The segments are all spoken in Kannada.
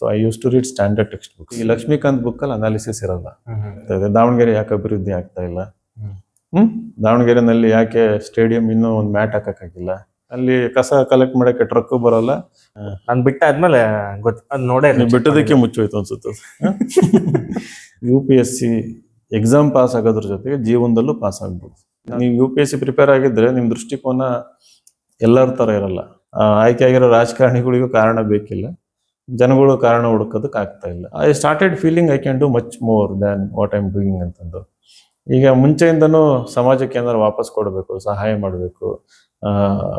So I use to read standard text book ಈ ಲಕ್ಷ್ಮೀಕಾಂತ್ ಬುಕ್ ಅಲ್ಲಿ ಅನಾಲಿಸಿಸ್ ಇರಲ್ಲ. ದಾವಣಗೆರೆ ಯಾಕೆ ಅಭಿವೃದ್ಧಿ ಆಗ್ತಾ ಇಲ್ಲ? ಹ್ಮ್. ದಾವಣಗೆರೆನಲ್ಲಿ ಯಾಕೆ ಸ್ಟೇಡಿಯಂ ಇನ್ನೂ ಒಂದು ಮ್ಯಾಟ್ ಹಾಕಕ್ಕಾಗಿಲ್ಲ? ಅಲ್ಲಿ ಕಸ ಕಲೆಕ್ಟ್ ಮಾಡಕ್ಕೆ ಟ್ರಕ್ ಬರಲ್ಲ. ನಾನು ಬಿಟ್ಟಾದ್ಮೇಲೆ ಗೊತ್ತ ಅದು ನೋಡೇ ಬಿಟ್ಟದಕ್ಕೆ ಮುಚ್ಚೋಯ್ತು ಅನ್ಸುತ್ತೆ U P S C exam pass ಆಗೋದ್ರ ಜೊತೆಗೆ ಜೀವನದಲ್ಲೂ ಪಾಸ್ ಆಗ್ಬೋದು. ನೀವು U P S C prepare ಆಗಿದ್ರೆ ನಿಮ್ ದೃಷ್ಟಿಕೋನ ಎಲ್ಲರ ತರ ಇರಲ್ಲ. ಆ, ಆಯ್ಕೆ ಆಗಿರೋ ರಾಜಕಾರಣಿಗಳಿಗೂ ಕಾರಣ ಬೇಕಿಲ್ಲ. ಜನಗಳು ಕಾರಣ ಹುಡುಕೋದಕ್ಕೆ ಆಗ್ತಾ ಇಲ್ಲ. I started feeling I can do much more than what I'm doing ಅಂತಂದು. ಈಗ ಮುಂಚೆಯಿಂದನೂ ಸಮಾಜಕ್ಕೆ ಏನಾದ್ರು ವಾಪಸ್ ಕೊಡಬೇಕು, ಸಹಾಯ ಮಾಡಬೇಕು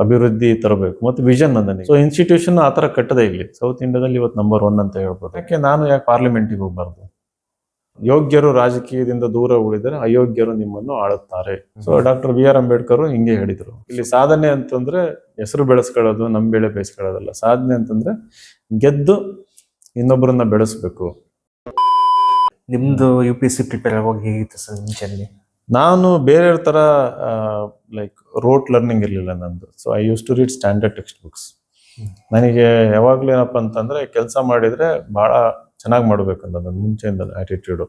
ಅಭಿವೃದ್ಧಿ ತರಬೇಕು, ಮತ್ತು ವಿಷನ್ ನನಗೆ ಸೊ ಇನ್ಸ್ಟಿಟ್ಯೂಷನ್ ಆ ಥರ ಕಟ್ಟದೆ ಇಲ್ಲಿ ಸೌತ್ ಇಂಡಿಯಾದಲ್ಲಿ ಇವತ್ತು ನಂಬರ್ ಒನ್ ಅಂತ ಹೇಳ್ಬೋದು. ಯಾಕೆ ನಾನು ಯಾಕೆ ಪಾರ್ಲಿಮೆಂಟಿಗೆ ಹೋಗ್ಬಾರ್ದು? ಯೋಗ್ಯರು ರಾಜಕೀಯದಿಂದ ದೂರ ಉಳಿದರೆ ಅಯೋಗ್ಯರು ನಿಮ್ಮನ್ನು ಆಳುತ್ತಾರೆ. So doctor B R Ambedkar ಹಿಂಗೆ ಹೇಳಿದ್ರು. ಇಲ್ಲಿ ಸಾಧನೆ ಅಂತಂದ್ರೆ ಹೆಸರು ಬೆಳೆಸ್ಕೊಳ್ಳೋದು ನಮ್ಮ ಬೆಳೆ ಬೇಯಿಸ್ಕೊಳ್ಳೋದಲ್ಲ. ಸಾಧನೆ ಅಂತಂದ್ರೆ ಗೆದ್ದು ಇನ್ನೊಬ್ಬರನ್ನ ಬೆಳೆಸ್ಬೇಕು. ನಿಮ್ದು U P S C prepare ಆಗೋಗಿ ಹೇಗಿತ್ತು ಸರ್ ಮುಂಚೆಯಲ್ಲಿ ನಾನು ಬೇರೆಯವ್ರ ಥರ ಲೈಕ್ ರೋಟ್ ಲರ್ನಿಂಗ್ ಇರಲಿಲ್ಲ ನಂದು. So I use to read standard text books ನನಗೆ ಯಾವಾಗಲೂ ಏನಪ್ಪ ಅಂತಂದರೆ ಕೆಲಸ ಮಾಡಿದರೆ ಭಾಳ ಚೆನ್ನಾಗಿ ಮಾಡಬೇಕಂತ ನನ್ನ ಮುಂಚೆಯಿಂದ ಆ್ಯಟಿಟ್ಯೂಡು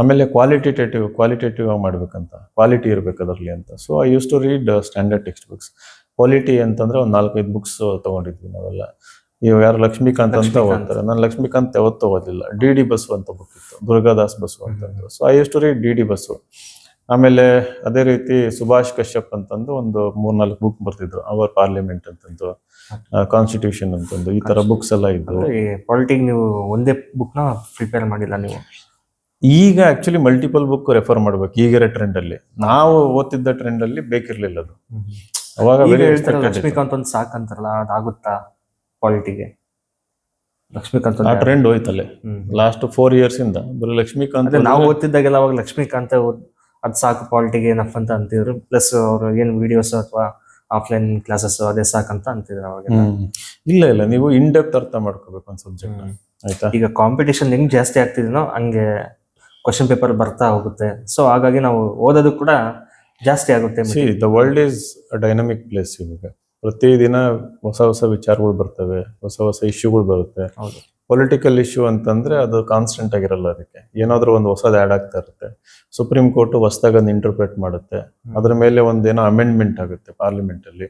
ಆಮೇಲೆ ಕ್ವಾಲಿಟೇಟಿವ್ ಕ್ವಾಲಿಟೇಟಿವ್ ಆಗಿ ಮಾಡಬೇಕಂತ ಕ್ವಾಲಿಟಿ ಇರಬೇಕು ಅದರಲ್ಲಿ ಅಂತ. So I use to read standard text books quality ಅಂತಂದ್ರೆ ಒಂದು ನಾಲ್ಕೈದು ಬುಕ್ಸ್ ತಗೊಂಡಿದ್ವಿ ನಾವೆಲ್ಲ. ಇವಾಗ ಯಾರು ಲಕ್ಷ್ಮೀಕಾಂತ್ ಅಂತ. ಓದ್ತಾರೆ ನಾನು ಲಕ್ಷ್ಮೀಕಾಂತ್ ಯಾವತ್ತೂ ಓದಿಲ್ಲ ಡಿ ಡಿ ಬಸ್ಸು ಅಂತ ಬುಕ್ ಇತ್ತು. ದುರ್ಗಾದಾಸ್ ಬಸ್ಸು ಅಂತಂದ್ರು so I use to read D D Basu ಆಮೇಲೆ ಅದೇ ರೀತಿ ಸುಭಾಷ್ ಕಶ್ಯಪ್ ಅಂತಂದು ಒಂದು ಮೂರ್ನಾಲ್ಕು ಬುಕ್ ಬರ್ತಿದ್ರು. ಅವರ್ ಪಾರ್ಲಿಮೆಂಟ್ ಅಂತಂದು ಕಾನ್ಸ್ಟಿಟ್ಯೂಷನ್ ಅಂತಂದು ಈ ತರ ಬುಕ್ಸ್ ಎಲ್ಲ ಇದ್ವು. ಪಾಲಿಟಿಕ್ ನೀವು ಒಂದೇ ಬುಕ್ನ ಪ್ರಿಪೇರ್ ಮಾಡಿಲ್ಲ ನೀವು? ಈಗ ಆಕ್ಚುಲಿ ಮಲ್ಟಿಪಲ್ ಬುಕ್ ರೆಫರ್ ಮಾಡ್ಬೇಕು. ಈಗಿರೋ ಟ್ರೆಂಡ್ ಅಲ್ಲಿ. ನಾವು ಓದ್ತಿದ್ದ ಟ್ರೆಂಡ್ ಅಲ್ಲಿ ಬೇಕಿರ್ಲಿಲ್ಲ ಅದು. ಅವಾಗ ಈಗ ಹೇಳ್ತಾರೆ. ಲಕ್ಷ್ಮೀಕಾಂತ್ ಒಂದು ಸಾಕಂತಾರಲ್ಲ ಅದಾಗುತ್ತಾ ಕ್ವಾಲಿಟಿಗೆ ಲಕ್ಷ್ಮೀಕಾಂತ್ ಆ ಟ್ರೆಂಡ್ ಹೋಯ್ತಲ್ಲ. ಲಾಸ್ಟ್ ಫೋರ್ ಇಯರ್ಸ್ ಇಂದ. ಬರೀ ಲಕ್ಷ್ಮೀಕಾಂತ್ ನಾವು ಓದ್ತಿದ್ದಾಗೆಲ್ಲ ಅವಾಗ ಲಕ್ಷ್ಮೀಕಾಂತ್ ಅದ್ ಸಾಕು ಕ್ವಾಲಿಟಿಗೆ ಏನಪ್ಪ ಅಂತ ಅಂತಿದ್ರು. ಪ್ಲಸ್ ಅವರು ಏನು ವಿಡಿಯೋಸ್ ಅಥವಾ ಆಫ್ಲೈನ್ ಕ್ಲಾಸಸ್ ಅದೇ ಸಾಕಂತ ಅಂತಿದ್ರು ಅವಾಗ. ಇಲ್ಲ ಇಲ್ಲ. ನೀವು ಇನ್ ಡೆಪ್ತ್ ಅರ್ಥ ಮಾಡ್ಕೋಬೇಕು ಒಂದು ಸಬ್ಜೆಕ್ಟ್ ಆಯ್ತಾ? ಈಗ ಕಾಂಪಿಟೇಷನ್ ಹೆಂಗ್ ಜಾಸ್ತಿ ಆಗ್ತಿದೀನೋ ಹಂಗೆ ಕ್ವಶನ್ ಪೇಪರ್ ಬರ್ತಾ ಹೋಗುತ್ತೆ. ಸೊ ಹಾಗಾಗಿ ನಾವು ಓದೋದು ಕೂಡ ಜಾಸ್ತಿ ಆಗುತ್ತೆ see the world is a dynamic place ಇವಾಗ. ಪ್ರತಿದಿನ ಹೊಸ ಹೊಸ ವಿಚಾರಗಳು ಬರ್ತವೆ ಹೊಸ ಹೊಸ ಇಶ್ಯೂಗಳು ಬರುತ್ತೆ. ಪೊಲಿಟಿಕಲ್ ಇಶ್ಯೂ ಅಂತಂದ್ರೆ ಅದು ಕಾನ್ಸ್ಟೆಂಟ್ ಆಗಿರಲ್ಲ ಅದಕ್ಕೆ. ಏನಾದ್ರೂ ಒಂದು ಹೊಸದು ಆ್ಯಡ್ ಆಗ್ತಾ ಇರುತ್ತೆ. ಸುಪ್ರೀಂ ಕೋರ್ಟ್ ಹೊಸದಾಗ ಒಂದು ಇಂಟರ್ಪ್ರೇಟ್ ಮಾಡುತ್ತೆ. ಅದ್ರ ಮೇಲೆ ಒಂದೇನೋ ಅಮೆಂಡ್ಮೆಂಟ್ ಆಗುತ್ತೆ ಪಾರ್ಲಿಮೆಂಟ್ ಅಲ್ಲಿ.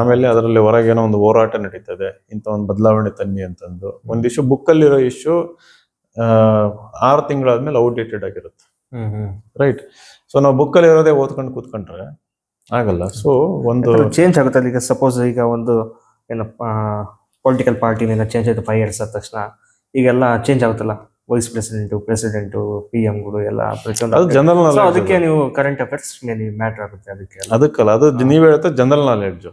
ಆಮೇಲೆ ಅದರಲ್ಲಿ ಹೊರಗೆ ಏನೋ ಒಂದು ಹೋರಾಟ ನಡೀತದೆ ಇಂಥ ಒಂದು ಬದಲಾವಣೆ ತನ್ನಿ ಅಂತಂದು. ಒಂದು ಇಶ್ಯೂ ಬುಕ್ಕಲ್ಲಿರೋ ಇಶ್ಯೂ ಆರು ತಿಂಗಳಾದ್ಮೇಲೆ ಔಟ್ಡೇಟೆಡ್ ಆಗಿರುತ್ತೆ. ರೈಟ್ ಸೊ ನಾವು ಬುಕ್ಕಲ್ಲಿ ಇರೋದೇ ಓದ್ಕೊಂಡು ಕೂತ್ಕೊಂಡ್ರೆ ಆಗಲ್ಲ. ಸೊ ಒಂದು ಚೇಂಜ್ ಆಗುತ್ತೆ. ಈಗ ಸಪೋಸ್ ಈಗ ಒಂದು ಏನಪ್ಪ ಪೊಲಿಟಿಕಲ್ ಪಾರ್ಟಿನೆಲ್ಲ ಚೇಂಜ್ ಆಯ್ತು ಫೈವ್ ಇಯರ್ಸ್ ಆದ ತಕ್ಷಣ ಈಗೆಲ್ಲ ಚೇಂಜ್ ಆಗುತ್ತಲ್ಲ? ವೈಸ್ ಪ್ರೆಸಿಡೆಂಟ್ ಪ್ರೆಸಿಡೆಂಟು ಪಿ ಗಳು ಎಲ್ಲ ಪ್ರತಿಯೊಂದು ಜನರಲ್ ಅದಕ್ಕೆ ನೀವು ಕರೆಂಟ್ ಅಫೇರ್ಸ್ ಮೇಲೆ ಮ್ಯಾಟರ್ ಆಗುತ್ತೆ ಅದಕ್ಕೆ ಅದಕ್ಕಲ್ಲ. ಅದು ನೀವು ಹೇಳ್ತಾ general knowledge.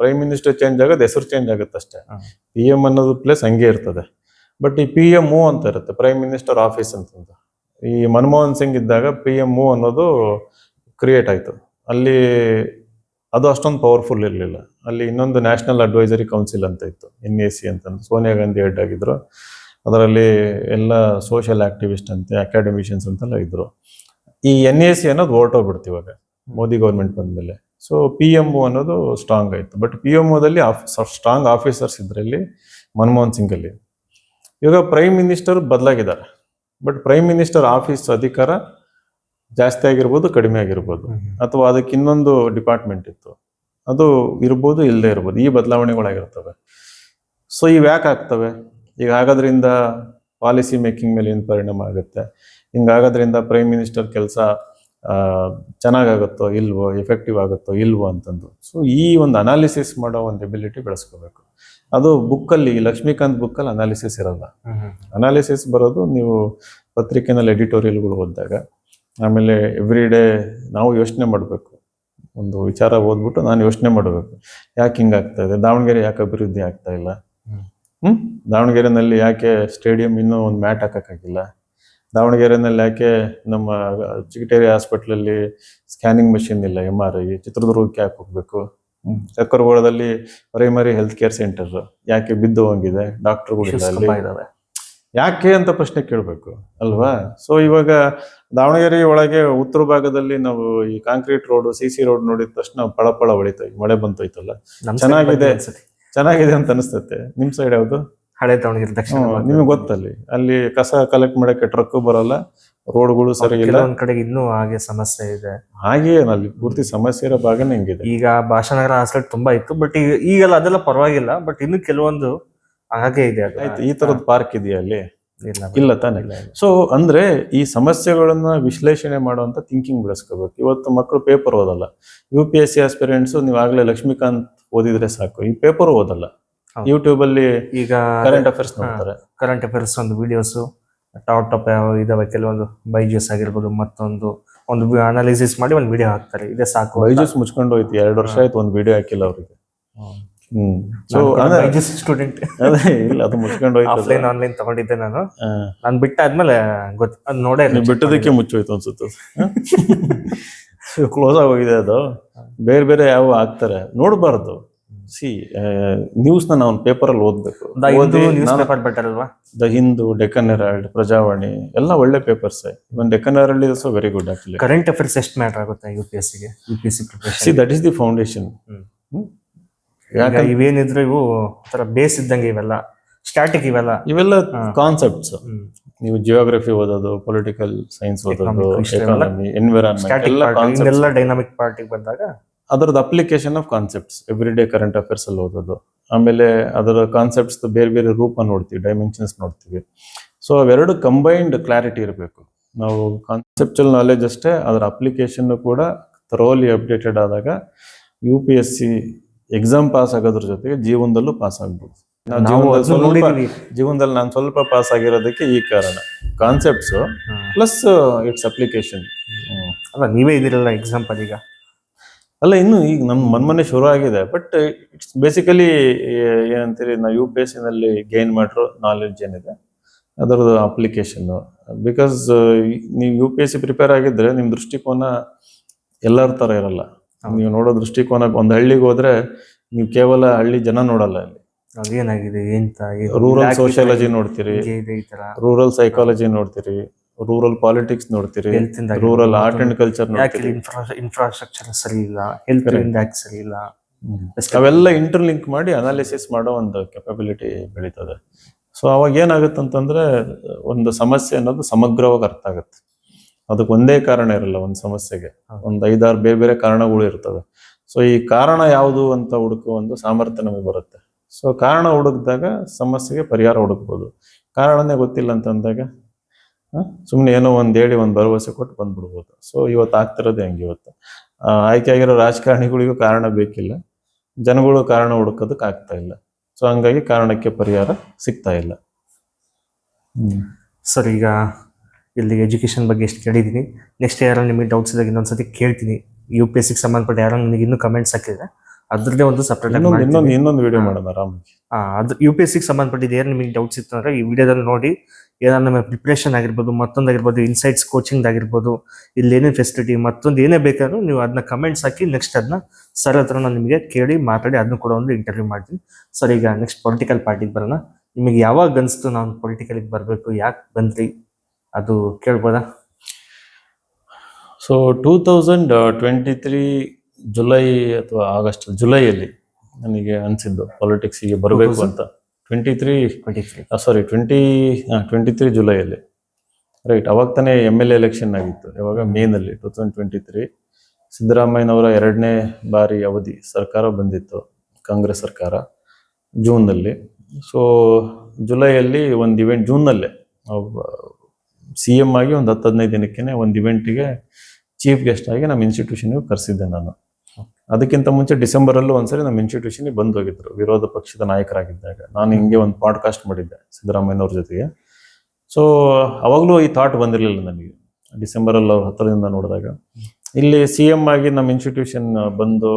Prime minister change ಆಗೋದು ಹೆಸರು ಚೇಂಜ್ ಆಗುತ್ತೆ ಅಷ್ಟೇ. ಪಿ ಎಂ ಅನ್ನೋದು ಪ್ಲೇಸ್ ಹಂಗೆ ಇರ್ತದೆ. ಬಟ್ ಈ ಪಿ ಎಂ ಅಂತ ಇರುತ್ತೆ ಪ್ರೈಮ್ ಮಿನಿಸ್ಟರ್ ಆಫೀಸ್ ಅಂತಂದು. ಈ ಮನಮೋಹನ್ ಸಿಂಗ್ ಇದ್ದಾಗ ಪಿ ಎಂ ಅನ್ನೋದು ಕ್ರಿಯೇಟ್ ಆಯಿತು. ಅಲ್ಲಿ ಅದು ಅಷ್ಟೊಂದು ಪವರ್ಫುಲ್ ಇರಲಿಲ್ಲ. ಅಲ್ಲಿ ಇನ್ನೊಂದು ನ್ಯಾಷನಲ್ ಅಡ್ವೈಸರಿ ಕೌನ್ಸಿಲ್ ಅಂತ ಇತ್ತು ಎನ್ ಎ ಸಿ ಅಂತ ಸೋನಿಯಾ ಗಾಂಧಿ ಹೆಡ್ ಆಗಿದ್ರು. ಅದರಲ್ಲಿ ಎಲ್ಲ ಸೋಷಿಯಲ್ ಆಕ್ಟಿವಿಸ್ಟ್ ಅಂತೆ ಅಕಾಡೆಮಿಷಿಯನ್ಸ್ ಅಂತೆಲ್ಲ ಇದ್ದರು ಈ ಎನ್ ಎ ಸಿ ಅನ್ನೋದು ಹೊರಟೋಗ್ಬಿಡ್ತು ಇವಾಗ, ಮೋದಿ ಗೌರ್ಮೆಂಟ್ ಬಂದ್ಮೇಲೆ. ಸೊ ಪಿ ಎಂ ಒ ಅನ್ನೋದು ಸ್ಟ್ರಾಂಗ್ ಆಯಿತು. ಬಟ್ ಪಿ ಎಂ ಓದಲ್ಲಿ ಸ್ಟ್ರಾಂಗ್ ಆಫೀಸರ್ಸ್ ಇದರಲ್ಲಿ ಮನಮೋಹನ್ ಸಿಂಗಲ್ಲಿ ಇವಾಗ ಪ್ರೈಮ್ ಮಿನಿಸ್ಟರ್ ಬದಲಾಗಿದ್ದಾರೆ. ಬಟ್ ಪ್ರೈಮ್ ಮಿನಿಸ್ಟರ್ ಆಫೀಸ್ ಅಧಿಕಾರ ಜಾಸ್ತಿ ಆಗಿರ್ಬೋದು ಕಡಿಮೆ ಆಗಿರ್ಬೋದು. ಅಥವಾ ಅದಕ್ಕೆ ಇನ್ನೊಂದು ಡಿಪಾರ್ಟ್ಮೆಂಟ್ ಇತ್ತು. ಅದು ಇರ್ಬೋದು ಇಲ್ಲದೆ ಇರ್ಬೋದು. ಈ ಬದಲಾವಣೆಗಳಾಗಿರ್ತವೆ. ಸೊ ಈ ಯಾಕೆ ಆಗ್ತವೆ. ಈಗ ಆಗೋದ್ರಿಂದ ಪಾಲಿಸಿ ಮೇಕಿಂಗ್ ಮೇಲೆ ಏನು ಪರಿಣಾಮ ಆಗುತ್ತೆ? ಹಿಂಗಾಗೋದ್ರಿಂದ ಪ್ರೈಮ್ ಮಿನಿಸ್ಟರ್ ಕೆಲಸ ಚೆನ್ನಾಗಾಗುತ್ತೋ ಇಲ್ವೋ ಎಫೆಕ್ಟಿವ್ ಆಗುತ್ತೋ ಇಲ್ವೋ ಅಂತಂದು. ಸೊ ಈ ಒಂದು ಅನಾಲಿಸಿಸ್ ಮಾಡೋ ಒಂದು ಎಬಿಲಿಟಿ ಬೆಳೆಸ್ಕೋಬೇಕು. ಅದು ಬುಕ್ಕಲ್ಲಿ ಲಕ್ಷ್ಮೀಕಾಂತ್ ಬುಕ್ಕಲ್ಲಿ ಅನಾಲಿಸಿಸ್ ಇರಲ್ಲ. ಅನಾಲಿಸಿಸ್ ಬರೋದು ನೀವು ಪತ್ರಿಕೆನಲ್ಲಿ ಎಡಿಟೋರಿಯಲ್ಗಳು ಓದಿದಾಗ ಆಮೇಲೆ ಎವ್ರಿ ಡೇ ನಾವು ಯೋಚನೆ ಮಾಡಬೇಕು. ಒಂದು ವಿಚಾರ ಓದ್ಬಿಟ್ಟು ನಾನು ಯೋಚನೆ ಮಾಡಬೇಕು. ಯಾಕೆ ಹಿಂಗಾಗ್ತಾ ಇದೆ? ದಾವಣಗೆರೆ ಯಾಕೆ ಅಭಿವೃದ್ಧಿ ಆಗ್ತಾ ಇಲ್ಲ? ಹ್ಮ್. ಹ್ಮ್? ದಾವಣಗೆರೆನಲ್ಲಿ ಯಾಕೆ ಸ್ಟೇಡಿಯಂ ಇನ್ನೂ ಒಂದು ಮ್ಯಾಟ್ ಹಾಕೋಕ್ಕಾಗಿಲ್ಲ? ದಾವಣಗೆರೆನಲ್ಲಿ ಯಾಕೆ ನಮ್ಮ ಚಿಕಿಟೇರಿ ಹಾಸ್ಪಿಟ್ಲಲ್ಲಿ ಸ್ಕ್ಯಾನಿಂಗ್ ಮಷಿನ್ ಇಲ್ಲ ಎಂ ಆರ್ ಐ ಚಿತ್ರದುರ್ಗಕ್ಕೆ ಯಾಕೆ ಹೋಗ್ಬೇಕು? ಚಕ್ಕರಗೋಳದಲ್ಲಿ ಪ್ರೈಮರಿ ಹೆಲ್ತ್ ಕೇರ್ ಸೆಂಟರ್ ಯಾಕೆ ಬಿದ್ದು ಹೋಗಿದೆ? ಡಾಕ್ಟರ್ Issues ಅಲ್ಲಿ. ತುಂಬಾ ಯಾಕೆ ಅಂತ ಪ್ರಶ್ನೆ ಕೇಳಬೇಕು ಅಲ್ವಾ? ಸೊ ಇವಾಗ ದಾವಣಗೆರೆ ಒಳಗೆ ಉತ್ತರ ಭಾಗದಲ್ಲಿ ನಾವು ಈ concrete road C C road ನೋಡಿದ ತಕ್ಷಣ ಪಳ ಹೊಳಿತ ಮಳೆ ಬಂತೋಯ್ತಲ್ಲ. ಚೆನ್ನಾಗಿದೆ. ಚೆನ್ನಾಗಿದೆ ಅಂತ ಅನಿಸ್ತತೆ. ನಿಮ್ ಸೈಡ್ ಯಾವ್ದು? ಹಳೆ ದಾವಣಗೆರೆ ದಕ್ಷಿಣ. ನಿಮಗೆ ಗೊತ್ತಲ್ಲಿ. ಅಲ್ಲಿ ಕಸ ಕಲೆಕ್ಟ್ ಮಾಡಕ್ಕೆ ಟ್ರಕ್ ಬರಲ್ಲ. ರೋಡ್ಗಳು ಸರಿ ಇಲ್ಲ ಕಡೆ ಇನ್ನೂ ಹಾಗೆ ಸಮಸ್ಯೆ ಇದೆ. ಹಾಗೆ ಅಲ್ಲಿ ಪೂರ್ತಿ ಸಮಸ್ಯೆ ಇರೋ ಭಾಗನೇ ಹಿಂಗಿದೆ ಈಗ ಭಾಷಾನಗರ ಹಾಸ್ಟೆಲ್ ತುಂಬಾ ಇತ್ತು ಬಟ್ ಈಗ ಈಗೆಲ್ಲ ಅದೆಲ್ಲ ಪರವಾಗಿಲ್ಲ ಬಟ್ ಇನ್ನು ಕೆಲವೊಂದು ಹಾಗೆ ಇದೆ ಆಯ್ತು ಈ ತರದ ಪಾರ್ಕ್ ಇದೆಯಾ ಅಲ್ಲಿ? ಇಲ್ಲ ತಾನೆ. ಸೊ ಅಂದ್ರೆ ಈ ಸಮಸ್ಯೆಗಳನ್ನ ವಿಶ್ಲೇಷಣೆ ಮಾಡುವಂತ ಥಿಂಕಿಂಗ್ ಬೆಳೆಸ್ಕೋಬೇಕು. ಇವತ್ತು ಮಕ್ಕಳು ಪೇಪರ್ ಓದಲ್ಲ. U P S C aspirants ನೀವು ಆಗ್ಲೇ ಲಕ್ಷ್ಮೀಕಾಂತ್ ಓದಿದ್ರೆ ಸಾಕು. ಈ ಪೇಪರ್ ಓದಲ್ಲ. ಯೂಟ್ಯೂಬ್ ಅಲ್ಲಿ ಈಗ ಕರೆಂಟ್ ಅಫೇರ್ಸ್ ನೋಡ್ತಾರೆ. ಕರೆಂಟ್ ಅಫೇರ್ಸ್ ಒಂದು ವಿಡಿಯೋಸ್ ಟಾಪ್ ಟಾಪ್ ಇದಾವೆ ಕೆಲವೊಂದು ಬೈಜೂಸ್ ಆಗಿರ್ಬೋದು ಮತ್ತೊಂದು ಒಂದು ಅನಾಲಿಸಿಸ್ ಮಾಡಿ ಒಂದು ವಿಡಿಯೋ ಹಾಕ್ತಾರೆ. ಇದೇ ಸಾಕು ಬೈಜೂಸ್ ಮುಚ್ಕೊಂಡು ಹೋಯ್ತು ಎರಡು ವರ್ಷ ಆಯ್ತು ಒಂದು ವಿಡಿಯೋ ಹಾಕಿಲ್ಲ ಅವ್ರಿಗೆ. ಹ್ಮ್. ಸೊ ಬೈಜೂಸ್ ಸ್ಟೂಡೆಂಟ್ ಇಲ್ಲ ಅದು ಮುಚ್ಕೊಂಡು ಹೋಯ್ತು. ಆಫ್ಲೈನ್ ಆನ್ಲೈನ್ ತಗೊಂಡಿದ್ದೆ ನಾನು. ನಾನು ಬಿಟ್ಟಾದ್ಮೇಲೆ ಗೊತ್ತು ಅದು ನೋಡೇ ಬಿಟ್ಟದಕ್ಕೆ ಮುಚ್ಚೋಯ್ತು ಅನ್ಸುತ್ತೆ ಕ್ಲೋಸ್ ಆಗೋಗಿದೆ ಅದು. ಬೇರೆ ಬೇರೆ ಯಾವ ಆಗ್ತಾರೆ ನೋಡಬಾರ್ದು. ಸಿ ನ್ಯೂಸ್ನ ನಾವು ಪೇಪರ್ ಅಲ್ಲಿ ಓದ್ಬೇಕು. ನ್ಯೂಸ್ ಅಲ್ವಾ ದ ಹಿಂದೂ ಡೆಕ್ಕನ್ ಹೆರಾಲ್ಡ್ ಪ್ರಜಾವಾಣಿ ಎಲ್ಲ ಒಳ್ಳೆ papers even Deccan Herald is very good actually current affairs ಎಷ್ಟು ಮ್ಯಾಟರ್ ಆಗುತ್ತೆ ಯು ಪಿ ಎಸ್ಗೆ U P S C that is the foundation ಇವೇನಿದ್ರು ಇವು ತರ ಬೇಸ್ ಇದ್ದಂಗೆ ಇವೆಲ್ಲ ಸ್ಟ್ಯಾಟಿಕ್ ಇವೆಲ್ಲ. ಇವೆಲ್ಲ. ಕಾನ್ಸೆಪ್ಟ್ಸ್. ನೀವು ಜಿಯೋಗ್ರಫಿ ಓದೋದು ಪೊಲಿಟಿಕಲ್ ಸೈನ್ಸ್ ಓದೋದು ಎಕಾನಮಿ ಎನ್ವಿರಾನ್ಮೆಂಟ್ ಎಲ್ಲ ಡೈನಾಮಿಕ್ ಪಾರ್ಟಿಗೆ ಬಂದಾಗ ಅದರದ್ದು application of concepts every day current affairs ಅಲ್ಲಿ ಓದೋದು ಆಮೇಲೆ ಅದರ ಕಾನ್ಸೆಪ್ಟ್ಸ್ ಬೇರೆ ಬೇರೆ ರೂಪ ನೋಡ್ತೀವಿ ಡೈಮೆನ್ಷನ್ಸ್ ನೋಡ್ತೀವಿ. ಸೊ ಅವೆರಡು ಕಂಬೈನ್ಡ್ ಕ್ಲಾರಿಟಿ ಇರಬೇಕು. ನಾವು ಕಾನ್ಸೆಪ್ಚುಯಲ್ ನಾಲೆಜ್ ಅಷ್ಟೇ ಅದರ ಅಪ್ಲಿಕೇಶನ್ ಕೂಡ ಥರೋಲಿ ಅಪ್ಡೇಟೆಡ್ ಆದಾಗ U P S C exam pass ಆಗೋದ್ರ ಜೊತೆಗೆ ಜೀವನದಲ್ಲೂ ಪಾಸ್ ಆಗ್ಬೋದು. ಜೀವನದಲ್ಲಿ ನಾನು ಸ್ವಲ್ಪ ಪಾಸ್ ಆಗಿರೋದಕ್ಕೆ ಈ ಕಾರಣ. ಕಾನ್ಸೆಪ್ಟ್ಸ್ ಪ್ಲಸ್ ಇಟ್ಸ್ ಅಪ್ಲಿಕೇಶನ್ ಅಲ್ಲ ನೀವೇ ಇದಿರಲ್ಲ ಎಕ್ಸಾಂಪಲ್ ಈಗ. ಅಲ್ಲ ಇನ್ನು ಈಗ ನಮ್ಮ ಮನ್ಮನೆ ಶುರು ಆಗಿದೆ ಬಟ್ ಇಟ್ಸ್ ಬೇಸಿಕಲಿ ಏನಂತೀರಿ ನಾವು ಯು ಪಿ ಎಸ್ನಲ್ಲಿ ಗೇನ್ ಮಾಡಿರೋ ನಾಲೆಡ್ಜ್ ಏನಿದೆ ಅದರದ್ದು ಅಪ್ಲಿಕೇಶನ್ ಬಿಕಾಸ್ ನೀವು U P S C prepare ಆಗಿದ್ರೆ ನಿಮ್ಮ ದೃಷ್ಟಿಕೋನ ಎಲ್ಲರ ಥರ ಇರಲ್ಲ. ನೀವು ನೋಡೋ ದೃಷ್ಟಿಕೋನ ಒಂದು ಹಳ್ಳಿಗೆ ಹೋದ್ರೆ ನೀವು ಕೇವಲ ಹಳ್ಳಿ ಜನ ನೋಡಲ್ಲ ಅಲ್ಲಿ ಎಂತ ರೂರಲ್ ಸೋಷಿಯಾಲಜಿ ನೋಡ್ತೀರಿ. ರೂರಲ್ ಸೈಕಾಲಜಿ ನೋಡ್ತೀರಿ. ರೂರಲ್ ಪಾಲಿಟಿಕ್ಸ್ ನೋಡ್ತೀರಿ ಹೆಲ್ತ್ ಇಂದ ರೂರಲ್ ಆರ್ಟ್ ಅಂಡ್ ಕಲ್ಚರ್ ಯಾಕೆ ಇನ್ಫ್ರಾಸ್ಟ್ರಕ್ಚರ್ ಸರಿ ಇಲ್ಲ ಹೆಲ್ತ್. ಯಾಕೆ ಸರಿ ಇಲ್ಲ. ಅವೆಲ್ಲ ಇಂಟರ್ಲಿಂಕ್ ಮಾಡಿ ಅನಾಲಿಸಿಸ್ ಮಾಡೋ ಒಂದು ಕೆಪಬಿಲಿಟಿ ಬೆಳೀತದೆ. ಸೊ ಅವಾಗ ಏನಾಗುತ್ತೆ ಅಂತಂದ್ರೆ ಒಂದು ಸಮಸ್ಯೆ ಅನ್ನೋದು ಸಮಗ್ರವಾಗಿ ಅರ್ಥ ಆಗುತ್ತೆ. ಅದಕ್ಕೆ ಒಂದೇ ಕಾರಣ ಇರಲ್ಲ ಒಂದು ಸಮಸ್ಯೆಗೆ. ಒಂದು ಐದಾರು ಬೇರೆ ಬೇರೆ ಕಾರಣಗಳು ಇರ್ತವೆ. ಸೊ ಈ ಕಾರಣ ಯಾವುದು ಅಂತ ಹುಡುಕೋ ಒಂದು ಸಾಮರ್ಥ್ಯ ನಮಗೆ ಬರುತ್ತೆ. ಸೊ ಕಾರಣ ಹುಡುಕಿದಾಗ ಸಮಸ್ಯೆಗೆ ಪರಿಹಾರ ಹುಡುಕ್ಬೋದು. ಕಾರಣನೇ ಗೊತ್ತಿಲ್ಲ ಅಂತಂದಾಗ ಸುಮ್ಮನೆ ಏನೋ ಒಂದು ಹೇಳಿ ಒಂದು ಭರವಸೆ ಕೊಟ್ಟು ಬಂದ್ಬಿಡ್ಬೋದು. ಸೊ ಇವತ್ತು ಆಗ್ತಿರೋದು ಹಂಗೆ ಇವತ್ತು. ಆಯ್ಕೆ ಆಗಿರೋ ರಾಜಕಾರಣಿಗಳಿಗೂ ಕಾರಣ ಬೇಕಿಲ್ಲ. ಜನಗಳು ಕಾರಣ ಹುಡುಕೋದಕ್ಕೆ ಆಗ್ತಾ ಇಲ್ಲ. ಸೊ ಹಂಗಾಗಿ ಕಾರಣಕ್ಕೆ ಪರಿಹಾರ ಸಿಗ್ತಾ ಇಲ್ಲ. ಸರ್ ಈಗ ಇಲ್ಲಿ ಎಜುಕೇಶನ್ ಬಗ್ಗೆ ಎಷ್ಟು ಕೇಳಿದ್ದೀನಿ. ನೆಕ್ಸ್ಟ್ ಯಾರು ನಿಮಗೆ ಡೌಟ್ಸ್ ಇದ್ದಾಗ ಇನ್ನೊಂದ್ಸತಿ ಕೇಳ್ತೀನಿ. ಯು ಪಿ ಎಸ್ ಸಂಬಂಧಪಟ್ಟ ಯಾರು ನಿಮಗೆ ಇನ್ನೂ ಕಮೆಂಟ್ಸ್ ಹಾಕಿದ್ರೆ ಅದ್ರದ್ದೇ ಒಂದು ಸಪ್ರೇಟ್ ಇನ್ನೊಂದು ಇನ್ನೊಂದು ವಿಡಿಯೋ ಮಾಡೋಣ ಆರಾಮಾಗಿ. ಅದು ಯು ಪಿ ಎಸ್ ಸಿಗೆ ಸಂಬಂಧಪಟ್ಟಿದ್ದು ಏನು ನಿಮಗೆ ಡೌಟ್ಸ್ ಇತ್ತು ಅಂದರೆ ಈ ವಿಡಿಯೋದಲ್ಲಿ ನೋಡಿ. ಏನಾದ್ರು ನಮ್ಮ ಪ್ರಿಪ್ರೇಷನ್ ಆಗಿರ್ಬೋದು ಮತ್ತೊಂದಾಗಿರ್ಬೋದು ಇನ್ಸೈಟ್ಸ್ ಕೋಚಿಂಗ್ ಆಗಿರ್ಬೋದು ಇಲ್ಲಿ ಏನೇ ಫೆಸಿಲಿಟಿ ಮತ್ತೊಂದು ಏನೇ ಬೇಕಾದ್ರೂ ನೀವು ಅದನ್ನ ಕಮೆಂಟ್ಸ್ ಹಾಕಿ ನೆಕ್ಸ್ಟ್ ಅದನ್ನ ಸರ್ ಹತ್ರ ನಾನು ನಿಮಗೆ ಕೇಳಿ ಮಾತಾಡಿ ಅದನ್ನು ಕೂಡ ಒಂದು ಇಂಟರ್ವ್ಯೂ ಮಾಡ್ತೀನಿ. ಸರ್ ಈಗ ನೆಕ್ಸ್ಟ್ ಪೊಲಿಟಿಕಲ್ ಪಾರ್ಟಿಗೆ ಬರೋಣ. ನಿಮಗೆ ಯಾವಾಗ ಅನಿಸ್ತು ನಾನು ಪೊಲಿಟಿಕಲಿಗೆ ಬರಬೇಕು ಯಾಕೆ ಬಂದ್ರಿ? ಅದು ಕೇಳ್ಬೋದಾ? So two thousand twenty three July ಅಥವಾ ಆಗಸ್ಟ್ ಜುಲೈಯಲ್ಲಿ ನನಗೆ ಅನಿಸಿದ್ದು ಪಾಲಿಟಿಕ್ಸಿಗೆ ಬರಬೇಕು ಅಂತ. Twenty three twenty three sorry twenty twenty three ಜುಲೈಯಲ್ಲಿ right ಅವಾಗ ತಾನೇ ಎಂ ಎಲ್ ಎಲೆಕ್ಷನ್ ಆಗಿತ್ತು. ಇವಾಗ ಮೇನಲ್ಲಿ ಟೂ ತೌಸಂಡ್ ಟ್ವೆಂಟಿ ತ್ರೀ ಸಿದ್ದರಾಮಯ್ಯನವರ ಎರಡನೇ ಬಾರಿ ಅವಧಿ ಸರ್ಕಾರ ಬಂದಿತ್ತು ಕಾಂಗ್ರೆಸ್ ಸರ್ಕಾರ ಜೂನ್ನಲ್ಲಿ. ಸೊ ಜುಲೈಯಲ್ಲಿ ಒಂದು ಇವೆಂಟ್ ಜೂನ್ನಲ್ಲೇ ಸಿ ಎಂ ಆಗಿ ಒಂದು ಹತ್ತು ಹದಿನೈದು ದಿನಕ್ಕೆ ಒಂದು ಇವೆಂಟಿಗೆ ಚೀಫ್ ಗೆಸ್ಟ್ ಆಗಿ ನಮ್ಮ ಇನ್ಸ್ಟಿಟ್ಯೂಷನ್ಗೆ ಕರೆಸಿದ್ದೆ ನಾನು. ಅದಕ್ಕಿಂತ ಮುಂಚೆ ಡಿಸೆಂಬರಲ್ಲೂ ಒಂದ್ಸರಿ ನಮ್ಮ ಇನ್ಸ್ಟಿಟ್ಯೂಷನ್ಗೆ ಬಂದು ಹೋಗಿದ್ರು. ವಿರೋಧ ಪಕ್ಷದ ನಾಯಕರಾಗಿದ್ದಾಗ. ನಾನು ಹಿಂಗೆ ಒಂದು ಪಾಡ್ಕಾಸ್ಟ್ ಮಾಡಿದ್ದೆ ಸಿದ್ದರಾಮಯ್ಯನವ್ರ ಜೊತೆಗೆ. ಸೊ ಅವಾಗಲೂ ಈ ಥಾಟ್ ಬಂದಿರಲಿಲ್ಲ ನನಗೆ. ಡಿಸೆಂಬರಲ್ಲಿ ಅವ್ರ ಹತ್ತಿರದಿಂದ ನೋಡಿದಾಗ. ಇಲ್ಲಿ ಸಿ ಎಂ ಆಗಿ ನಮ್ಮ ಇನ್ಸ್ಟಿಟ್ಯೂಷನ್ ಬಂದು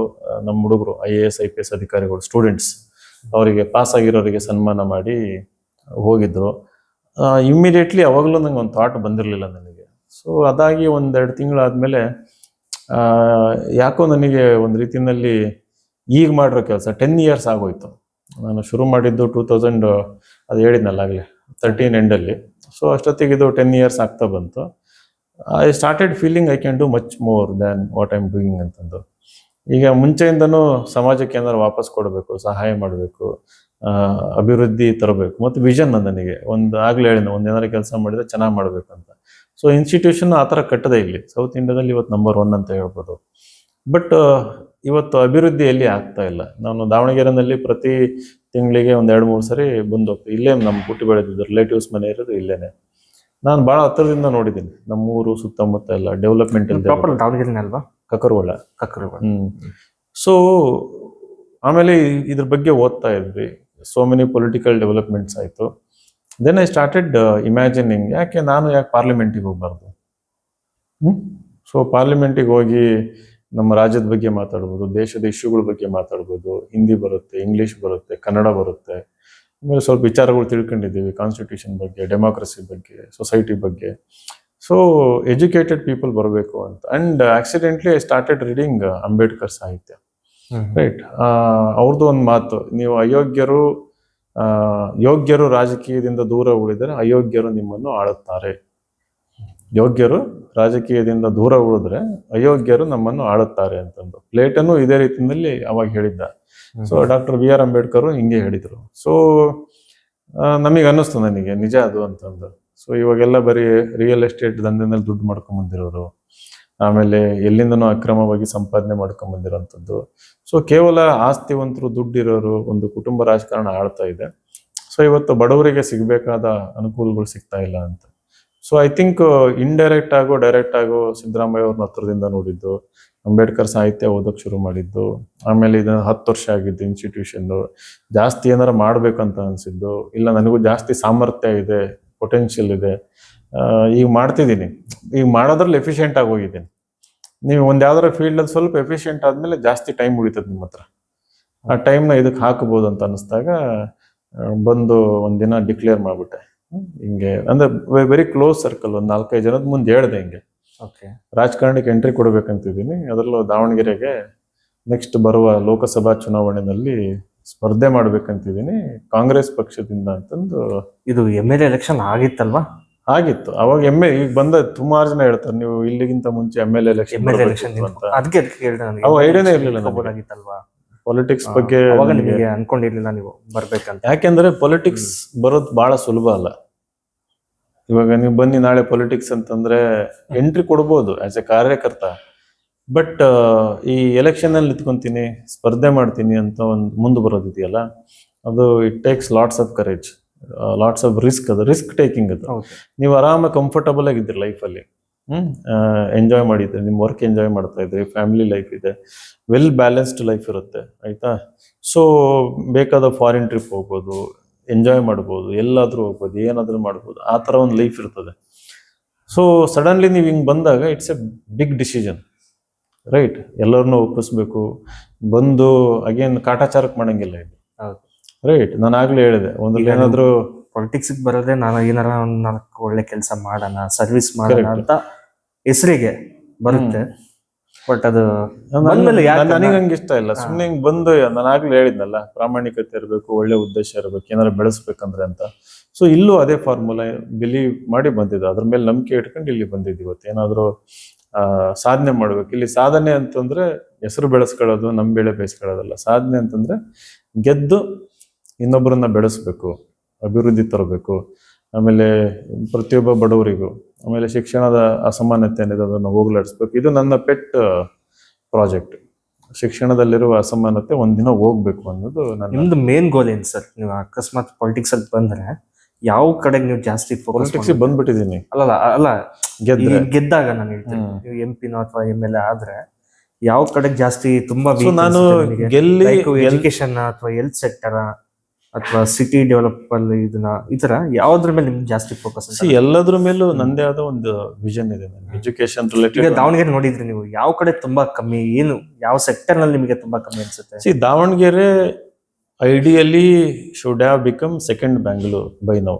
ನಮ್ಮ ಹುಡುಗರು I A S I P S ಅಧಿಕಾರಿಗಳು ಸ್ಟೂಡೆಂಟ್ಸ್ ಅವರಿಗೆ ಪಾಸ್ ಆಗಿರೋರಿಗೆ ಸನ್ಮಾನ ಮಾಡಿ ಹೋಗಿದ್ರು. ಇಮ್ಮಿಡಿಯೇಟ್ಲಿ ಅವಾಗಲೂ ನಂಗೆ ಒಂದು ಥಾಟ್ ಬಂದಿರಲಿಲ್ಲ ನನಗೆ. ಸೊ ಅದಾಗಿ ಒಂದೆರಡು ತಿಂಗಳಾದಮೇಲೆ ಯಾಕೋ ನನಗೆ ಒಂದು ರೀತಿಯಲ್ಲಿ ಈಗ ಮಾಡಿರೋ ಕೆಲಸ ಟೆನ್ ಇಯರ್ಸ್ ಆಗೋಯ್ತು. ನಾನು ಶುರು ಮಾಡಿದ್ದು ಟೂ ತೌಸಂಡ್ ಅದು ಹೇಳಿದ್ನಲ್ಲ ಆಗಲೇ ತರ್ಟೀನ್ ಎಂಡಲ್ಲಿ ಸೊ ಅಷ್ಟೊತ್ತಿಗೆ ಇದು ಟೆನ್ ಇಯರ್ಸ್ ಆಗ್ತಾ ಬಂತು. I started feeling I can do much more than what I'm doing ಅಂತಂದು. ಈಗ ಮುಂಚೆಯಿಂದನೂ ಸಮಾಜಕ್ಕೆ ಏನಾದ್ರು ವಾಪಸ್ ಕೊಡಬೇಕು, ಸಹಾಯ ಮಾಡಬೇಕು ಅಭಿವೃದ್ಧಿ ತರಬೇಕು, ಮತ್ತು ವಿಷನ್ ನನಗೆ. ಒಂದು ಆಗ್ಲೇ ಹೇಳಿದ ಒಂದು ಏನಾದ್ರು ಕೆಲಸ ಮಾಡಿದ್ರೆ ಚೆನ್ನಾಗಿ ಮಾಡಬೇಕು ಸೊ ಇನ್ಸ್ಟಿಟ್ಯೂಷನ್ ಆ ಥರ ಕಟ್ಟದೆ ಇಲ್ಲಿ. ಸೌತ್ ಇಂಡಿಯಾದಲ್ಲಿ ಇವತ್ತು ನಂಬರ್ ಒನ್ ಅಂತ ಹೇಳ್ಬೋದು. ಬಟ್ ಇವತ್ತು ಅಭಿವೃದ್ಧಿ ಎಲ್ಲಿ ಆಗ್ತಾ ಇಲ್ಲ. ನಾನು ದಾವಣಗೆರೆನಲ್ಲಿ ಪ್ರತಿ ತಿಂಗಳಿಗೆ ಒಂದು ಎರಡು ಮೂರು ಸರಿ ಬಂದು ಹೋಗ್ತೀವಿ ಇಲ್ಲೇ ನಮ್ಮ ಹುಟ್ಟಿ ಬೆಳೆದಿದ್ದು ರಿಲೇಟಿವ್ಸ್ ಮನೆ ಇರೋದು ಇಲ್ಲೇನೆ. ನಾನು ಭಾಳ ಹತ್ತಿರದಿಂದ ನೋಡಿದ್ದೀನಿ. ನಮ್ಮ ಊರು ಸುತ್ತಮುತ್ತ ಎಲ್ಲ ಡೆವಲಪ್ಮೆಂಟ್ ಅಲ್ವಾ? ಕಕರ್ಗೊಳ ಕಕ್ಕರು ಹ್ಮ್. ಸೊ ಆಮೇಲೆ ಇದ್ರ ಬಗ್ಗೆ ಓದ್ತಾ ಇದ್ವಿ. ಸೋ ಮೆನಿ ಪೊಲಿಟಿಕಲ್ ಡೆವಲಪ್ಮೆಂಟ್ಸ್ ಆಯಿತು. ದೆನ್ ಐ ಸ್ಟಾರ್ಟೆಡ್ ಇಮ್ಯಾಜಿನಿಂಗ್ ಯಾಕೆ ನಾನು ಯಾಕೆ ಪಾರ್ಲಿಮೆಂಟಿಗೆ ಹೋಗ್ಬಾರ್ದು? ಹ್ಞೂ ಸೊ ಪಾರ್ಲಿಮೆಂಟಿಗೆ ಹೋಗಿ ನಮ್ಮ ರಾಜ್ಯದ ಬಗ್ಗೆ ಮಾತಾಡ್ಬೋದು ದೇಶದ ಇಶ್ಯೂಗಳ ಬಗ್ಗೆ ಮಾತಾಡ್ಬೋದು. ಹಿಂದಿ ಬರುತ್ತೆ ಇಂಗ್ಲೀಷ್ ಬರುತ್ತೆ ಕನ್ನಡ ಬರುತ್ತೆ. ಆಮೇಲೆ ಸ್ವಲ್ಪ ವಿಚಾರಗಳು ತಿಳ್ಕೊಂಡಿದ್ದೀವಿ ಕಾನ್ಸ್ಟಿಟ್ಯೂಷನ್ ಬಗ್ಗೆ ಡೆಮಾಕ್ರಸಿ ಬಗ್ಗೆ ಸೊಸೈಟಿ ಬಗ್ಗೆ. ಸೊ ಎಜುಕೇಟೆಡ್ ಪೀಪಲ್ ಬರಬೇಕು ಅಂತ. And accidentally I started reading Ambedkar ಸಾಹಿತ್ಯ. ರೈಟ್ ಅವ್ರದ್ದು ಒಂದು ಮಾತು ನೀವು ಅಯೋಗ್ಯರು ಯೋಗ್ಯರು ರಾಜಕೀಯದಿಂದ ದೂರ ಉಳಿದರೆ ಅಯೋಗ್ಯರು ನಿಮ್ಮನ್ನು ಆಳುತ್ತಾರೆ. ಯೋಗ್ಯರು ರಾಜಕೀಯದಿಂದ ದೂರ ಉಳಿದ್ರೆ ಅಯೋಗ್ಯರು ನಮ್ಮನ್ನು ಆಳುತ್ತಾರೆ ಅಂತಂದು. ಪ್ಲೇಟನು ಇದೇ ರೀತಿಯಲ್ಲಿ ಅವಾಗ ಹೇಳಿದ್ದ. So doctor B R Ambedkar ಹಿಂಗೆ ಹೇಳಿದ್ರು. ಸೊ ನಮಗೆ ಅನ್ನಿಸ್ತು ನನಗೆ ನಿಜ ಅದು ಅಂತಂದು. ಸೊ ಇವಾಗೆಲ್ಲ ಬರೀ ರಿಯಲ್ ಎಸ್ಟೇಟ್ ದಂಧೆನಲ್ಲಿ ದುಡ್ಡು ಮಾಡ್ಕೊಂಡ್ ಬಂದಿರೋರು. ಆಮೇಲೆ ಎಲ್ಲಿಂದನೂ ಅಕ್ರಮವಾಗಿ ಸಂಪಾದನೆ ಮಾಡ್ಕೊಂಡ್ ಬಂದಿರೋಂಥದ್ದು. ಸೊ ಕೇವಲ ಆಸ್ತಿವಂತರು ದುಡ್ಡಿರೋರು ಒಂದು ಕುಟುಂಬ ರಾಜಕಾರಣ ಆಳ್ತಾ ಇದೆ. ಸೊ ಇವತ್ತು ಬಡವರಿಗೆ ಸಿಗಬೇಕಾದ ಅನುಕೂಲಗಳು ಸಿಗ್ತಾ ಇಲ್ಲ ಅಂತ. ಸೊ ಐ ಥಿಂಕ್ ಇಂಡೈರೆಕ್ಟ್ ಆಗೋ ಡೈರೆಕ್ಟ್ ಆಗೋ ಸಿದ್ದರಾಮಯ್ಯ ಅವ್ರನ್ನ ಹತ್ರದಿಂದ ನೋಡಿದ್ದು, ಅಂಬೇಡ್ಕರ್ ಸಾಹಿತ್ಯ ಓದೋಕೆ ಶುರು ಮಾಡಿದ್ದು, ಆಮೇಲೆ ಇದು ಹತ್ತು ವರ್ಷ ಆಗಿದ್ದು ಇನ್ಸ್ಟಿಟ್ಯೂಷನ್ ಜಾಸ್ತಿ ಏನಾರ ಮಾಡ್ಬೇಕಂತ ಅನ್ಸಿದ್ದು, ಇಲ್ಲ ನನಗೂ ಜಾಸ್ತಿ ಸಾಮರ್ಥ್ಯ ಇದೆ ಪೊಟೆನ್ಷಿಯಲ್ ಇದೆ ಈಗ ಮಾಡ್ತಿದ್ದೀನಿ. ಈಗ ಮಾಡೋದ್ರಲ್ಲಿ ಎಫಿಷಿಯೆಂಟ್ ಆಗಿ ಹೋಗಿದ್ದೀನಿ. ನೀವು ಒಂದು ಯಾವ್ದಾರ ಫೀಲ್ಡಲ್ಲಿ ಸ್ವಲ್ಪ ಎಫಿಷಿಯೆಂಟ್ ಆದಮೇಲೆ ಜಾಸ್ತಿ ಟೈಮ್ ಉಳಿತದೆ ನಿಮ್ಮ ಹತ್ರ. ಆ ಟೈಮ್ನ ಇದಕ್ಕೆ ಹಾಕಬಹುದು ಅಂತ ಅನಿಸ್ದಾಗ ಬಂದು ಒಂದಿನ ಡಿಕ್ಲೇರ್ ಮಾಡ್ಬಿಟ್ಟೆ. ಹಿಂಗೆ ಅಂದ್ರೆ ವೆರಿ ಕ್ಲೋಸ್ ಸರ್ಕಲ್ ಒಂದು ನಾಲ್ಕೈದು ಜನದ ಮುಂದೆ ಹೇಳ್ದೆ ಹಿಂಗೆ. ಓಕೆ ರಾಜಕಾರಣಕ್ಕೆ ಎಂಟ್ರಿ ಕೊಡಬೇಕಂತಿದ್ದೀನಿ. ಅದರಲ್ಲೂ ದಾವಣಗೆರೆಗೆ ನೆಕ್ಸ್ಟ್ ಬರುವ ಲೋಕಸಭಾ ಚುನಾವಣೆಯಲ್ಲಿ ಸ್ಪರ್ಧೆ ಮಾಡ್ಬೇಕಂತಿದ್ದೀನಿ ಕಾಂಗ್ರೆಸ್ ಪಕ್ಷದಿಂದ ಅಂತಂದು. ಇದು ಎಂ ಎಲ್ ಎಲೆಕ್ಷನ್ ಆಗಿತ್ತಲ್ವಾ? ಆಗಿತ್ತು. ಅವಾಗ ಎಂ ಎಲ್ ಈಗ ಬಂದ ಸುಮಾರು ಜನ ಹೇಳ್ತಾರೆ ನೀವು ಇಲ್ಲಿಗಿಂತ ಮುಂಚೆ ಎಂ ಎಲ್ ಎಲೆಕ್ಷನ್ ಅದಕ್ಕೆ ಅವು idea-ನೇ ಇರ್ಲಿಲ್ಲ ಪಾಲಿಟಿಕ್ಸ್ ಬಗ್ಗೆ ನಿಮಗೆ ಅನ್ಕೊಂಡಿರ್ಲಿಲ್ಲ ನೀವು ಬರ್ಬೇಕಂತ. ಯಾಕೆಂದ್ರೆ ಪೊಲಿಟಿಕ್ಸ್ ಬರೋದು ಬಹಳ ಸುಲಭ ಅಲ್ಲ. ಇವಾಗ ನೀವು ಬನ್ನಿ ನಾಳೆ ಪೊಲಿಟಿಕ್ಸ್ ಅಂತಂದ್ರೆ ಎಂಟ್ರಿ ಕೊಡ್ಬೋದು ಆಸ್ ಎ ಕಾರ್ಯಕರ್ತ. ಬಟ್ ಈ ಎಲೆಕ್ಷನ್ ಅಲ್ಲಿ ನಿಂತ್ಕೊಂತೀನಿ ಸ್ಪರ್ಧೆ ಮಾಡ್ತೀನಿ ಅಂತ ಒಂದು ಮುಂದೆ ಬರೋದಿದೆಯಲ್ಲ ಅದು it takes lots of courage lots of risk ಅದು ರಿಸ್ಕ್ ಟೇಕಿಂಗ್ ಅದು. ನೀವು ಆರಾಮ ಕಂಫರ್ಟಬಲ್ ಆಗಿದ್ದೀರಿ ಲೈಫಲ್ಲಿ ಹ್ಞೂ ಎಂಜಾಯ್ ಮಾಡಿದ್ರೆ ನಿಮ್ಮ ವರ್ಕ್ ಎಂಜಾಯ್ ಮಾಡ್ತಾ ಇದ್ರಿ ಫ್ಯಾಮಿಲಿ ಲೈಫ್ ಇದೆ ವೆಲ್ ಬ್ಯಾಲೆನ್ಸ್ಡ್ ಲೈಫ್ ಇರುತ್ತೆ ಆಯಿತಾ? ಸೊ ಬೇಕಾದ ಫಾರಿನ್ ಟ್ರಿಪ್ ಹೋಗ್ಬೋದು ಎಂಜಾಯ್ ಮಾಡ್ಬೋದು ಎಲ್ಲಾದರೂ ಹೋಗ್ಬೋದು ಏನಾದರೂ ಮಾಡ್ಬೋದು ಆ ಥರ ಒಂದು ಲೈಫ್ ಇರ್ತದೆ. ಸೊ ಸಡನ್ಲಿ ನೀವು ಹಿಂಗೆ ಬಂದಾಗ it's a big decision right ಎಲ್ಲರನ್ನೂ ಒಪ್ಪಿಸ್ಬೇಕು. ಬಂದು ಅಗೇನ್ ಕಾಟಾಚಾರಕ್ಕೆ ಮಾಡಂಗಿಲ್ಲ ಇದು. ಹೌದು. ರೈಟ್ ನಾನು ಆಗ್ಲೇ ಹೇಳಿದೆ. ಒಂದ್ರಲ್ಲಿ ಏನಾದ್ರು ಪಾಲಿಟಿಕ್ಸ್ ಬರೋದೇ ನಾನು ಏನಾರ ಒಂದ್ ನಾಲ್ಕು ಒಳ್ಳೆ ಕೆಲಸ ಮಾಡೋಣ ಸರ್ವಿಸ್ ಮಾಡೋಣ ಅಂತ ಹೆಸರಿಗೆ ಬರುತ್ತೆ. ಬಟ್ ಅದು ನನಗೆ ಹಂಗೆ ಇಷ್ಟ ಇಲ್ಲ. ಸುಮ್ಮನೆ ಹಿಂಗ್ ಬಂದು ನಾನು ಆಗ್ಲೇ ಹೇಳಿದ್ನಲ್ಲ ಪ್ರಾಮಾಣಿಕತೆ ಇರಬೇಕು ಒಳ್ಳೆ ಉದ್ದೇಶ ಇರಬೇಕು ಏನಾರ ಬೆಳೆಸ್ಬೇಕಂದ್ರೆ ಅಂತ. ಸೊ ಇಲ್ಲೂ ಅದೇ ಫಾರ್ಮುಲಾ ಬಿಲೀವ್ ಮಾಡಿ ಬಂದಿದ್ದು. ಅದ್ರ ಮೇಲೆ ನಂಬಿಕೆ ಇಟ್ಕೊಂಡು ಇಲ್ಲಿ ಬಂದಿದ್ದು ಇವತ್ತು. ಏನಾದ್ರು ಸಾಧನೆ ಮಾಡ್ಬೇಕು. ಇಲ್ಲಿ ಸಾಧನೆ ಅಂತಂದ್ರೆ ಹೆಸರು ಬೆಳೆಸ್ಕೊಳ್ಳೋದು ನಮ್ ಬೆಳೆ ಬೇಯಿಸ್ಕೊಳ್ಳೋದಲ್ಲ ಸಾಧನೆ ಅಂತಂದ್ರೆ ಗೆದ್ದು ಇನ್ನೊಬ್ಬರನ್ನ ಬೆಳೆಸ್ಬೇಕು ಅಭಿವೃದ್ಧಿ ತರಬೇಕು ಆಮೇಲೆ ಪ್ರತಿಯೊಬ್ಬ ಬಡವರಿಗೂ ಆಮೇಲೆ ಶಿಕ್ಷಣದ ಅಸಮಾನತೆ ಏನಿದೆ ಅದನ್ನು ಹೋಗ್ಲಾಡಿಸ್ಬೇಕು. ಇದು ನನ್ನ ಪೆಟ್ ಪ್ರಾಜೆಕ್ಟ್ ಶಿಕ್ಷಣದಲ್ಲಿರುವ ಅಸಮಾನತೆ ಒಂದಿನ ಹೋಗ್ಬೇಕು ಅನ್ನೋದು ನನ್ನ ನಿಮ್ದು ಮೇನ್ ಗೋಲ್ ಏನು ಸರ್? ನೀವು ಅಕಸ್ಮಾತ್ ಪಾಲಿಟಿಕ್ಸ್ ಅಲ್ಲಿ ಬಂದ್ರೆ ಯಾವ ಕಡೆಗೆ ನೀವು ಜಾಸ್ತಿ ಪಾಲಿಟಿಕ್ಸ್ ಬಂದ್ಬಿಟ್ಟಿದ್ದೀನಿ ಅಲ್ಲ ಅಲ್ಲ ಗೆದ್ದಾಗ ನಾನು ಹೇಳ್ತೀನಿ ನೀವು ಎಂ ಪಿನೋ ಅಥವಾ ಎಂ ಎಲ್ ಎ ಆದ್ರೆ ಯಾವ ಕಡೆ ಜಾಸ್ತಿ ತುಂಬಾ ನಾನು ಗೆಲ್ಲಿ ಗೆಲ್- ಎಜುಕೇಶನ್ ಅಥವಾ ಹೆಲ್ತ್ ಸೆಕ್ಟರ್ ಅಥವಾ ಸಿಟಿ ಡೆವಲಪ್ ಅಲ್ಲಿ ಇದನ್ನ ಈ ತರ ಯಾವ್ದ್ರ ಮೇಲೆ ನಿಮ್ಗೆ ಜಾಸ್ತಿ ಫೋಕಸ್ ಎಲ್ಲದ್ರ ಮೇಲೂ ನಂದೇ ಆದ ಒಂದು ವಿಷನ್ ಇದೆ ಎಜುಕೇಶನ್ ಎಜುಕೇಶನ್ ಈಗ ರಿಲೇಟೆಡ್ ದಾವಣಗೆರೆ ನೋಡಿದ್ರಿ ನೀವು ಯಾವ ಕಡೆ ತುಂಬಾ ಕಮ್ಮಿ ಏನು ಯಾವ ಸೆಕ್ಟರ್ನಲ್ಲಿ ನಿಮಗೆ ತುಂಬಾ ಕಮ್ಮಿ ಅನ್ಸುತ್ತೆ? See Davanagere ideally should have become second Bangalore by now